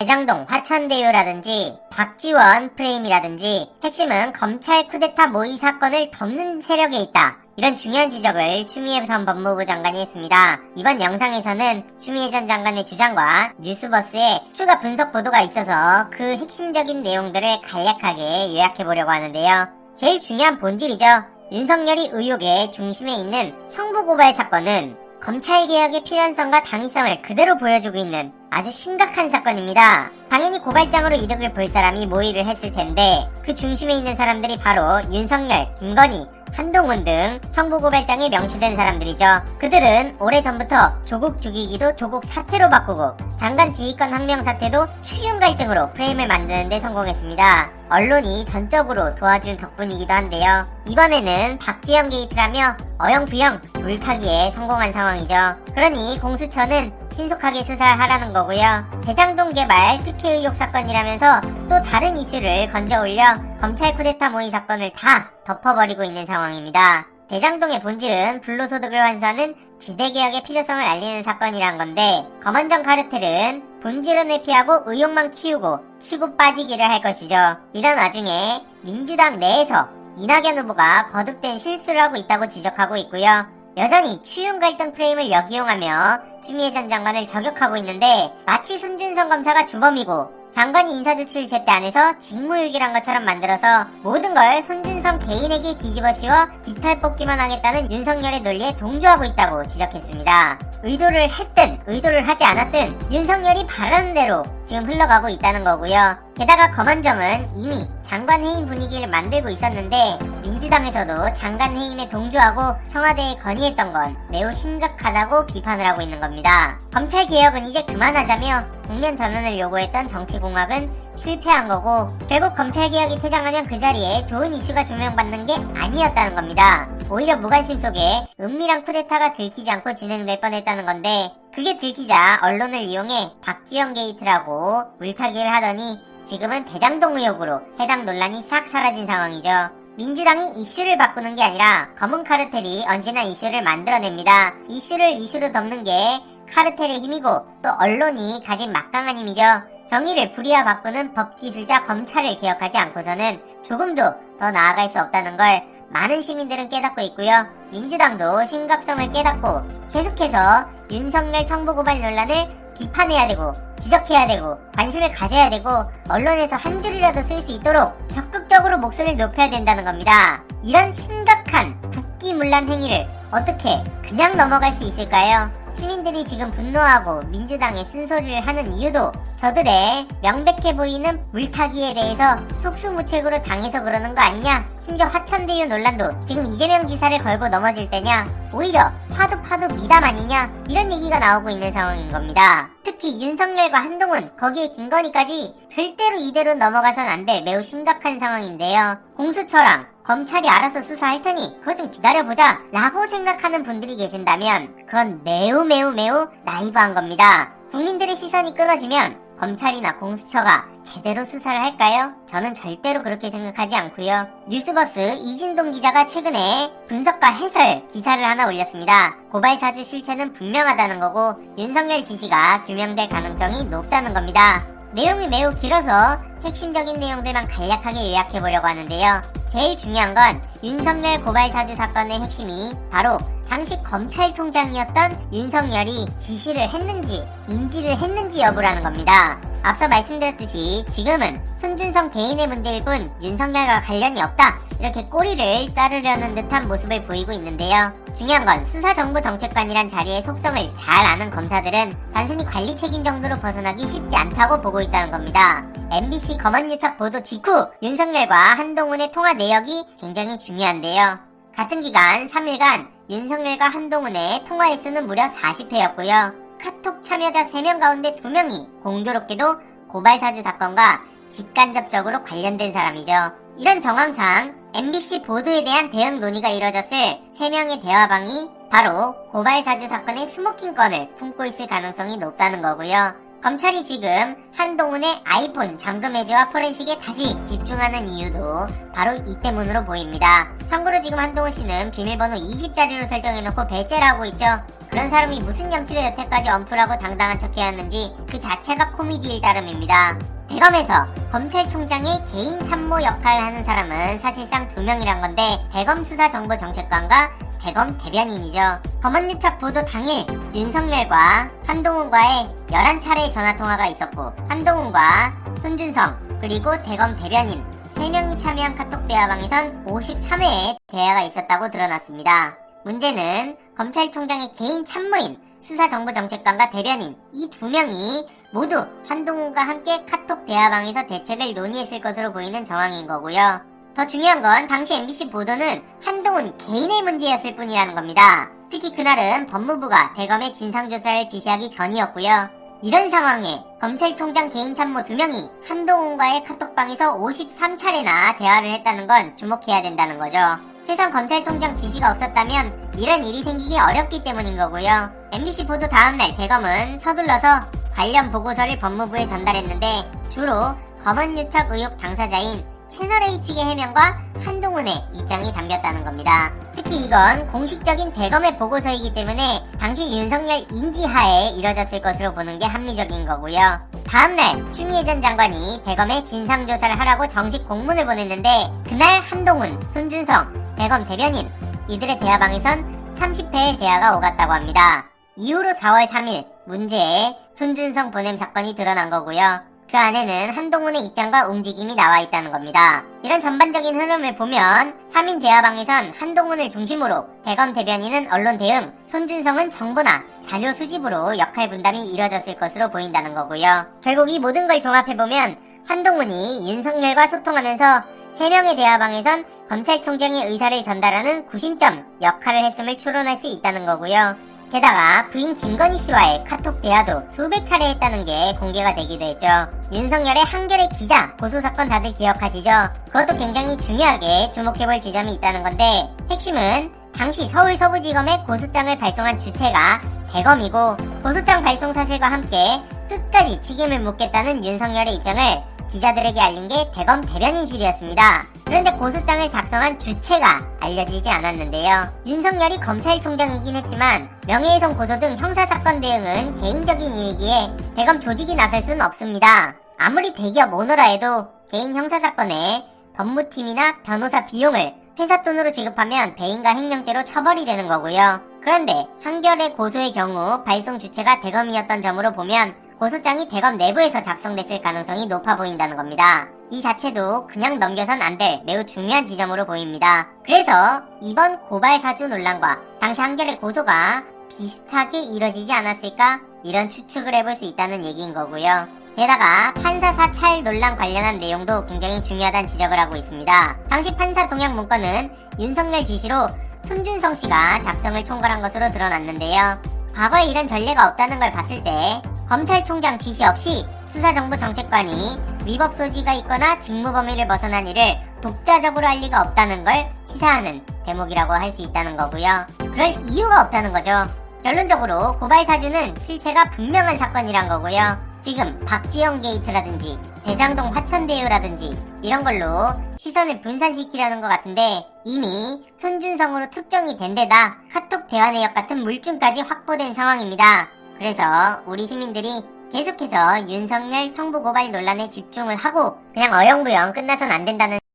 대장동 화천대유라든지 박지원 프레임이라든지 핵심은 검찰 쿠데타 모의 사건을 덮는 세력에 있다. 이런 중요한 지적을 추미애 전 법무부 장관이 했습니다. 이번 영상에서는 추미애 전 장관의 주장과 뉴스버스의 추가 분석 보도가 있어서 그 핵심적인 내용들을 간략하게 요약해 보려고 하는데요. 제일 중요한 본질이죠. 윤석열이 의혹의 중심에 있는 청부고발 사건은 검찰개혁의 필연성과 당위성을 그대로 보여주고 있는 아주 심각한 사건입니다. 당연히 고발장으로 이득을 볼 사람이 모의를 했을 텐데 그 중심에 있는 사람들이 바로 윤석열, 김건희, 한동훈 등 청부 고발장에 명시된 사람들이죠. 그들은 오래전부터 조국 죽이기도 조국 사태로 바꾸고 장관 지휘권 항명 사태도 추윤 갈등으로 프레임을 만드는 데 성공했습니다. 언론이 전적으로 도와준 덕분이기도 한데요. 이번에는 박지영 게이트라며 어영부영 물타기에 성공한 상황이죠. 그러니 공수처는 신속하게 수사를 하라는 거고요. 대장동 개발 특혜 의혹 사건이라면서 또 다른 이슈를 건져 올려 검찰 쿠데타 모의 사건을 다 덮어버리고 있는 상황입니다. 대장동의 본질은 불로소득을 환수하는 지대개혁의 필요성을 알리는 사건이란 건데 검언정 카르텔은 본질은 회피하고 의욕만 키우고 치고 빠지기를 할 것이죠. 이런 와중에 민주당 내에서 이낙연 후보가 거듭된 실수를 하고 있다고 지적하고 있고요. 여전히 추윤 갈등 프레임을 역이용하며 추미애 전 장관을 저격하고 있는데 마치 손준성 검사가 주범이고 장관이 인사조치를 제때 안 해서 직무유기란 것처럼 만들어서 모든 걸 손준성 개인에게 뒤집어 씌워 깃털 뽑기만 하겠다는 윤석열의 논리에 동조하고 있다고 지적했습니다. 의도를 했든 의도를 하지 않았든 윤석열이 바라는 대로 지금 흘러가고 있다는 거고요. 게다가 검언정은 이미 장관 해임 분위기를 만들고 있었는데 민주당에서도 장관 해임에 동조하고 청와대에 건의했던 건 매우 심각하다고 비판을 하고 있는 겁니다. 검찰 개혁은 이제 그만하자며 국면 전환을 요구했던 정치공학은 실패한 거고 결국 검찰 개혁이 퇴장하면 그 자리에 좋은 이슈가 조명받는 게 아니었다는 겁니다. 오히려 무관심 속에 은밀한 쿠데타가 들키지 않고 진행될 뻔했다는 건데 그게 들키자 언론을 이용해 박지영 게이트라고 물타기를 하더니 지금은 대장동 의혹으로 해당 논란이 싹 사라진 상황이죠. 민주당이 이슈를 바꾸는 게 아니라 검은 카르텔이 언제나 이슈를 만들어냅니다. 이슈를 이슈로 덮는 게 카르텔의 힘이고 또 언론이 가진 막강한 힘이죠. 정의를 불의와 바꾸는 법기술자 검찰을 개혁하지 않고서는 조금도 더 나아갈 수 없다는 걸 많은 시민들은 깨닫고 있고요. 민주당도 심각성을 깨닫고 계속해서 윤석열 청부고발 논란을 비판해야 되고 지적해야 되고 관심을 가져야 되고 언론에서 한 줄이라도 쓸 수 있도록 적극적으로 목소리를 높여야 된다는 겁니다. 이런 심각한 국기문란 행위를 어떻게 그냥 넘어갈 수 있을까요? 시민들이 지금 분노하고 민주당에 쓴소리를 하는 이유도 저들의 명백해 보이는 물타기에 대해서 속수무책으로 당해서 그러는 거 아니냐? 심지어 화천대유 논란도 지금 이재명 지사를 걸고 넘어질 때냐? 오히려 파도 파도 미담 아니냐? 이런 얘기가 나오고 있는 상황인 겁니다. 특히 윤석열과 한동훈, 거기에 김건희까지 절대로 이대로 넘어가선 안 될 매우 심각한 상황인데요. 공수처랑 검찰이 알아서 수사할 테니 그거 좀 기다려보자 라고 생각하는 분들이 계신다면 그건 매우 매우 매우 나이브한 겁니다. 국민들의 시선이 끊어지면 검찰이나 공수처가 제대로 수사를 할까요? 저는 절대로 그렇게 생각하지 않고요. 뉴스버스 이진동 기자가 최근에 분석과 해설 기사를 하나 올렸습니다. 고발 사주 실체는 분명하다는 거고 윤석열 지시가 규명될 가능성이 높다는 겁니다. 내용이 매우 길어서 핵심적인 내용들만 간략하게 요약해 보려고 하는데요. 제일 중요한 건 윤석열 고발 사주 사건의 핵심이 바로 당시 검찰총장이었던 윤석열이 지시를 했는지 인지를 했는지 여부라는 겁니다. 앞서 말씀드렸듯이 지금은 손준성 개인의 문제일 뿐 윤석열과 관련이 없다 이렇게 꼬리를 자르려는 듯한 모습을 보이고 있는데요. 중요한 건 수사정보 정책관이란 자리의 속성을 잘 아는 검사들은 단순히 관리 책임 정도로 벗어나기 쉽지 않다고 보고 있다는 겁니다. MBC 검언유착 보도 직후 윤석열과 한동훈의 통화 내역이 굉장히 중요한데요. 같은 기간 3일간 윤석열과 한동훈의 통화 횟수는 무려 40회였고요. 카톡 참여자 3명 가운데 2명이 공교롭게도 고발사주 사건과 직간접적으로 관련된 사람이죠. 이런 정황상 MBC 보도에 대한 대응 논의가 이뤄졌을 3명의 대화방이 바로 고발사주 사건의 스모킹 건을 품고 있을 가능성이 높다는 거고요. 검찰이 지금 한동훈의 아이폰 잠금 해제와 포렌식에 다시 집중하는 이유도 바로 이 때문으로 보입니다. 참고로 지금 한동훈 씨는 비밀번호 20자리로 설정해놓고 배째를 하고 있죠. 그런 사람이 무슨 염치로 여태까지 언플하고 당당한 척해야 하는지 그 자체가 코미디일 따름입니다. 대검에서 검찰총장의 개인 참모 역할을 하는 사람은 사실상 두 명이란 건데 대검 수사정보정책관과 대검 대변인이죠. 검언유착 보도 당일 윤석열과 한동훈과의 11차례의 전화통화가 있었고 한동훈과 손준성 그리고 대검 대변인 3명이 참여한 카톡 대화방에선 53회의 대화가 있었다고 드러났습니다. 문제는 검찰총장의 개인 참모인 수사정보정책관과 대변인 이 두 명이 모두 한동훈과 함께 카톡 대화방에서 대책을 논의했을 것으로 보이는 정황인 거고요. 더 중요한 건 당시 MBC 보도는 한동훈 개인의 문제였을 뿐이라는 겁니다. 특히 그날은 법무부가 대검의 진상조사를 지시하기 전이었고요. 이런 상황에 검찰총장 개인 참모 두 명이 한동훈과의 카톡방에서 53차례나 대화를 했다는 건 주목해야 된다는 거죠. 최소한 검찰총장 지시가 없었다면 이런 일이 생기기 어렵기 때문인 거고요. MBC 보도 다음날 대검은 서둘러서 관련 보고서를 법무부에 전달했는데 주로 검언유착 의혹 당사자인 채널A 측의 해명과 한동훈의 입장이 담겼다는 겁니다. 특히 이건 공식적인 대검의 보고서이기 때문에 당시 윤석열 인지하에 이뤄졌을 것으로 보는 게 합리적인 거고요. 다음날 추미애 전 장관이 대검에 진상조사를 하라고 정식 공문을 보냈는데 그날 한동훈, 손준성, 대검 대변인 이들의 대화방에선 30회의 대화가 오갔다고 합니다. 이후로 4월 3일 문제의 손준성 보냄 사건이 드러난 거고요. 그 안에는 한동훈의 입장과 움직임이 나와 있다는 겁니다. 이런 전반적인 흐름을 보면 3인 대화방에선 한동훈을 중심으로 대검 대변인은 언론 대응, 손준성은 정보나 자료 수집으로 역할 분담이 이뤄졌을 것으로 보인다는 거고요. 결국 이 모든 걸 종합해보면 한동훈이 윤석열과 소통하면서 3명의 대화방에선 검찰총장의 의사를 전달하는 구심점 역할을 했음을 추론할 수 있다는 거고요. 게다가 부인 김건희 씨와의 카톡 대화도 수백 차례 했다는 게 공개가 되기도 했죠. 윤석열의 한겨레 기자 고소 사건 다들 기억하시죠? 그것도 굉장히 중요하게 주목해볼 지점이 있다는 건데 핵심은 당시 서울 서부지검에 고소장을 발송한 주체가 대검이고 고소장 발송 사실과 함께 끝까지 책임을 묻겠다는 윤석열의 입장을 기자들에게 알린 게 대검 대변인실이었습니다. 그런데 고소장을 작성한 주체가 알려지지 않았는데요. 윤석열이 검찰총장이긴 했지만 명예훼손 고소 등 형사사건 대응은 개인적인 일이기에 대검 조직이 나설 수는 없습니다. 아무리 대기업 오너라 해도 개인 형사사건에 법무팀이나 변호사 비용을 회사 돈으로 지급하면 배임과 횡령죄로 처벌이 되는 거고요. 그런데 한결의 고소의 경우 발송 주체가 대검이었던 점으로 보면 고소장이 대검 내부에서 작성됐을 가능성이 높아 보인다는 겁니다. 이 자체도 그냥 넘겨선 안 될 매우 중요한 지점으로 보입니다. 그래서 이번 고발 사주 논란과 당시 한결의 고소가 비슷하게 이뤄지지 않았을까? 이런 추측을 해볼 수 있다는 얘기인 거고요. 게다가 판사 사찰 논란 관련한 내용도 굉장히 중요하다는 지적을 하고 있습니다. 당시 판사 동향 문건은 윤석열 지시로 손준성 씨가 작성을 총괄한 것으로 드러났는데요. 과거에 이런 전례가 없다는 걸 봤을 때 검찰총장 지시 없이 수사정보정책관이 위법 소지가 있거나 직무 범위를 벗어난 일을 독자적으로 할 리가 없다는 걸 시사하는 대목이라고 할 수 있다는 거고요. 그럴 이유가 없다는 거죠. 결론적으로 고발 사주는 실체가 분명한 사건이란 거고요. 지금 박지영 게이트라든지 대장동 화천대유라든지 이런 걸로 시선을 분산시키려는 것 같은데 이미 손준성으로 특정이 된 데다 카톡 대화 내역 같은 물증까지 확보된 상황입니다. 그래서 우리 시민들이 계속해서 윤석열 청부 고발 논란에 집중을 하고 그냥 어영부영 끝나선 안 된다는